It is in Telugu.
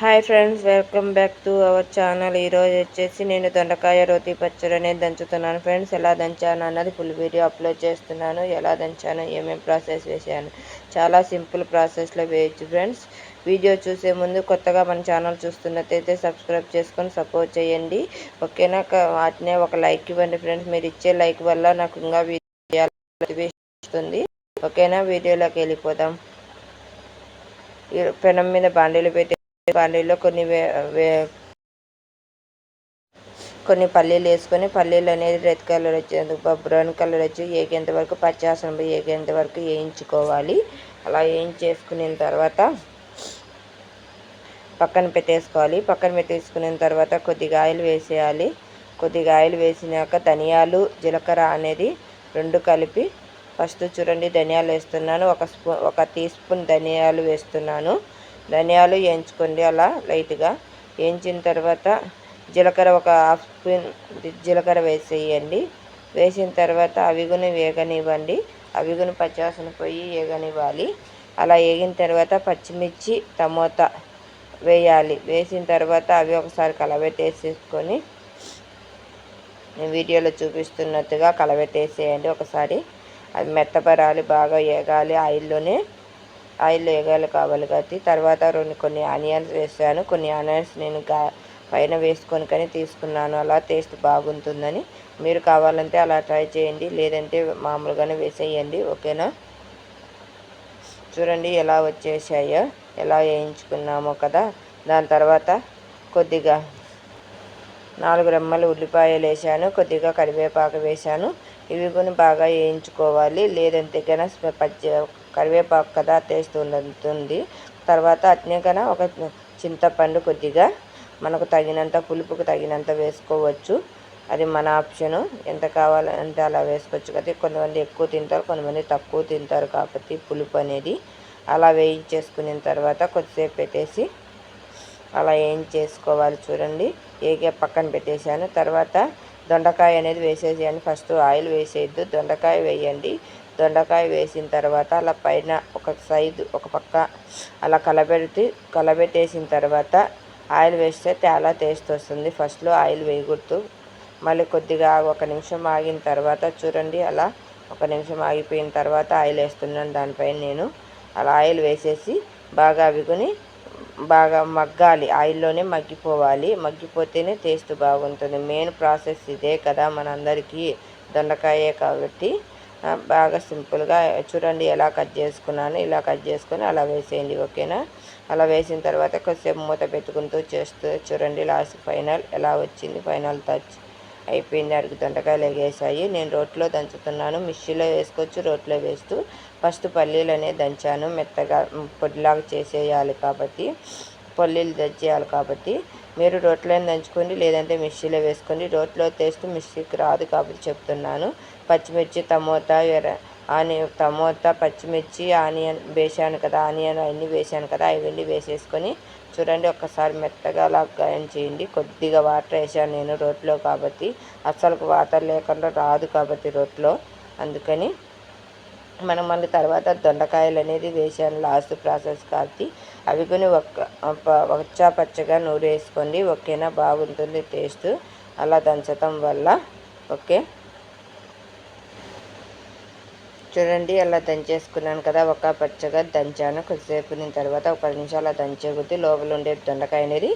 Hi friends welcome back to our channel ఈరోజు వచ్చేసి నేను దొండకాయ రోతి పచ్చడి అనేది దంచుతున్నాను. ఫ్రెండ్స్ ఎలా దంచాను అన్నది ఫుల్ వీడియో అప్లోడ్ చేస్తున్నాను. ఎలా దంచాను ఏమేమి ప్రాసెస్ వేసాను చాలా సింపుల్ ప్రాసెస్లో వేయచ్చు ఫ్రెండ్స్ వీడియో చూసే ముందు కొత్తగా మన ఛానల్ చూస్తున్నట్టయితే సబ్స్క్రైబ్ చేసుకొని సపోర్ట్ చేయండి. ఓకేనా వాటినే ఒక లైక్ ఇవ్వండి ఫ్రెండ్స్ మీరు ఇచ్చే లైక్ వల్ల నాకు ఇంకా వీడియో వస్తుంది. ఓకేనా వీడియోలోకి వెళ్ళిపోదాం. పెనం మీద బాండీలు పెట్టి బాండీలో కొన్ని కొన్ని పల్లీలు వేసుకొని పల్లీలు అనేది రెడ్ కలర్ వచ్చేందుకు బ్రౌన్ కలర్ వచ్చి ఏగేంత వరకు పచ్చాసనం ఏగేంత వరకు వేయించుకోవాలి. అలా వేయించేసుకున్న తర్వాత పక్కన పెట్టేసుకోవాలి. పక్కన పెట్టేసుకున్న తర్వాత కొద్దిగా ఆయిల్ వేసేయాలి. కొద్దిగా ఆయిల్ వేసినాక ధనియాలు జీలకర్ర అనేది రెండు కలిపి ఫస్ట్ చూడండి ధనియాలు వేస్తున్నాను. ఒక స్పూన్ ఒక టీ స్పూన్ ధనియాలు వేస్తున్నాను. ధనియాలు వేయించుకోండి అలా లైట్గా. వేయించిన తర్వాత జీలకర్ర ఒక హాఫ్ స్పూన్ జీలకర్ర వేసేయండి. వేసిన తర్వాత అవిగుని వేగనివ్వండి. అవిగుని పచ్చివాసన పోయి వేగనివ్వాలి. అలా వేగిన తర్వాత పచ్చిమిర్చి టమోటా వేయాలి. వేసిన తర్వాత అవి ఒకసారి కలబెట్టేసేసుకొని వీడియోలో చూపిస్తున్నట్టుగా కలబెట్టేసేయండి. ఒకసారి అది మెత్తపరాలి బాగా వేగాలి. ఆయిల్లోనే ఆయిల్ వేగాలి కావాలి కాబట్టి తర్వాత రెండు కొన్ని ఆనియన్స్ వేసాను. కొన్ని ఆనియన్స్ నేను పైన వేసుకొని కానీ తీసుకున్నాను. అలా టేస్ట్ బాగుంటుందని. మీరు కావాలంటే అలా ట్రై చేయండి. లేదంటే మామూలుగానే వేసేయండి. ఓకేనా? చూడండి ఎలా వచ్చేసాయో ఎలా వేయించుకున్నామో కదా. దాని తర్వాత కొద్దిగా నాలుగు రెమ్మలు ఉల్లిపాయలు వేసాను. కొద్దిగా కరివేపాకు వేసాను. ఇవి కూడా బాగా వేయించుకోవాలి. లేదంటే కనుక పచ్చి కరివేపాకు కదా టేస్ట్ ఉంటుంది తర్వాత అట్నే ఒక చింతపండు కొద్దిగా మనకు తగినంత పులుపుకు తగినంత వేసుకోవచ్చు. అది మన ఆప్షను. ఎంత కావాలంటే అలా వేసుకోవచ్చు కదా. కొంతమంది ఎక్కువ తింటారు కొంతమంది తక్కువ తింటారు కాబట్టి పులుపు అనేది అలా వేయించేసుకున్న తర్వాత కొద్దిసేపు పెట్టేసి అలా వేయించేసుకోవాలి చూడండి. ఏగే పక్కన పెట్టేశాను. తర్వాత దొండకాయ అనేది వేసేసేయండి. ఫస్ట్ ఆయిల్ వేసేయద్దు. దొండకాయ వేయండి. దొండకాయ వేసిన తర్వాత అలా పైన ఒక సైజు ఒక పక్క అలా కలబెట్టి కలబెట్టేసిన తర్వాత ఆయిల్ వేస్తే చాలా టేస్ట్ వస్తుంది. ఫస్ట్లో ఆయిల్ వేయకూడదు. మళ్ళీ కొద్దిగా ఒక నిమిషం ఆగిన తర్వాత చూడండి అలా ఒక నిమిషం ఆగిపోయిన తర్వాత ఆయిల్ వేస్తున్నాను. దానిపైన నేను అలా ఆయిల్ వేసేసి బాగా అవిగుని బాగా మగ్గాలి. ఆయిల్లోనే మగ్గిపోవాలి. మగ్గిపోతేనే టేస్ట్ బాగుంటుంది. మెయిన్ ప్రాసెస్ ఇదే కదా మనందరికీ దొండకాయే కాబట్టి. బాగా సింపుల్గా చూడండి ఎలా కట్ చేసుకున్నాను ఇలా కట్ చేసుకొని అలా వేసేయండి ఓకేనా? అలా వేసిన తర్వాత కొద్దిసేపు మూత పెట్టుకుంటూ చేస్తూ చూడండి లాస్ట్ ఫైనల్ ఎలా వచ్చింది ఫైనల్ టచ్ అయిపోయింది అడుగు దొండకాయలు ఎగేసాయి నేను రోట్లో దంచుతున్నాను మిక్సీలో వేసుకోవచ్చు రోట్లో వేస్తూ ఫస్ట్ పల్లీలు అనేది దంచాను మెత్తగా పొడిలాగా చేసేయాలి కాబట్టి పల్లీలు దంచేయాలి కాబట్టి. మీరు రోట్లో దంచుకోండి లేదంటే మిక్సీలో వేసుకోండి. రోట్లో టేస్ట్ మిక్సీకి రాదు కాబట్టి చెప్తున్నాను. పచ్చిమిర్చి టమోటా ఎర్ర ఆనియన్ టమోటా పచ్చిమిర్చి ఆనియన్ వేసాను కదా ఆనియన్ అవన్నీ వేసాను కదా అవన్నీ వేసేసుకొని చూడండి ఒక్కసారి మెత్తగా అలా గాయం చేయండి. కొద్దిగా వాటర్ వేసాను నేను రోట్లో కాబట్టి. అస్సలు వాటర్ లేకుండా రాదు కాబట్టి రోట్లో. అందుకని మనం మళ్ళీ తర్వాత దొండకాయలు అనేది వేసాను లాస్ట్ ప్రాసెస్ కాబట్టి. అవి కొని ఒక్క వచ్చా పచ్చగా నూరు వేసుకోండి ఓకేనా? బాగుంటుంది టేస్ట్. అలా దంచటం వల్ల. ఓకే? చూడండి అలా దంచేసుకున్నాను కదా ఒక పచ్చగా దంచాను. కొద్దిసేపు తర్వాత ఒక నిమిషాలు దంచే కొద్దీ లోపల ఉండే దొండకాయ అనేది